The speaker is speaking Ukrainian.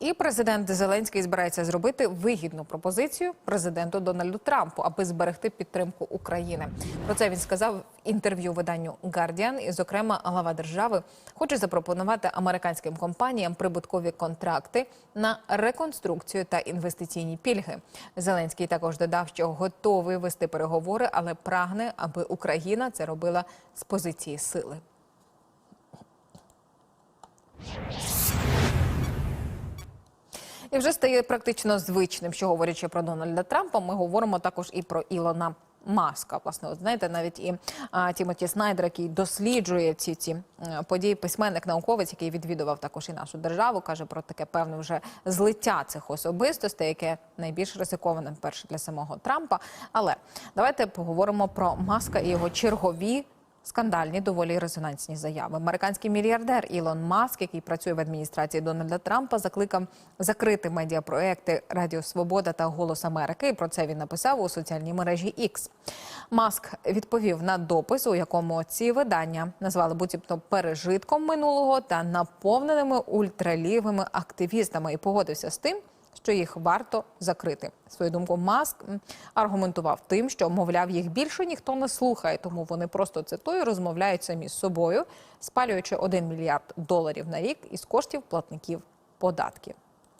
І президент Зеленський збирається зробити вигідну пропозицію президенту Дональду Трампу, аби зберегти підтримку України. Про це він сказав в інтерв'ю виданню Guardian. І, зокрема, глава держави хоче запропонувати американським компаніям прибуткові контракти на реконструкцію та інвестиційні пільги. Зеленський також додав, що готовий вести переговори, але прагне, аби Україна це робила з позиції сили. І вже стає практично звичним, що говорячи про Дональда Трампа, ми говоримо також і про Ілона. Маска, власне, от знаєте, навіть і а, Тімоті Снайдер, який досліджує ці ці події, письменник, науковець, який відвідував також і нашу державу, каже про таке певне вже злиття цих особистостей, яке найбільш ризиковане перше для самого Трампа. Але давайте поговоримо про маска і його чергові Скандальні, доволі резонансні заяви. Американський мільярдер Ілон Маск, який працює в адміністрації Дональда Трампа, закликав закрити медіапроекти Радіо Свобода та Голос Америки. І про це він написав у соціальній мережі X. Маск відповів на допис, у якому ці видання назвали буцімто пережитком минулого та наповненими ультралівими активістами, і погодився з тим що їх варто закрити. Свою думку, маск аргументував тим, що мовляв, їх більше ніхто не слухає, тому вони просто цитую розмовляють самі з собою, спалюючи 1 мільярд доларів на рік із коштів платників податків.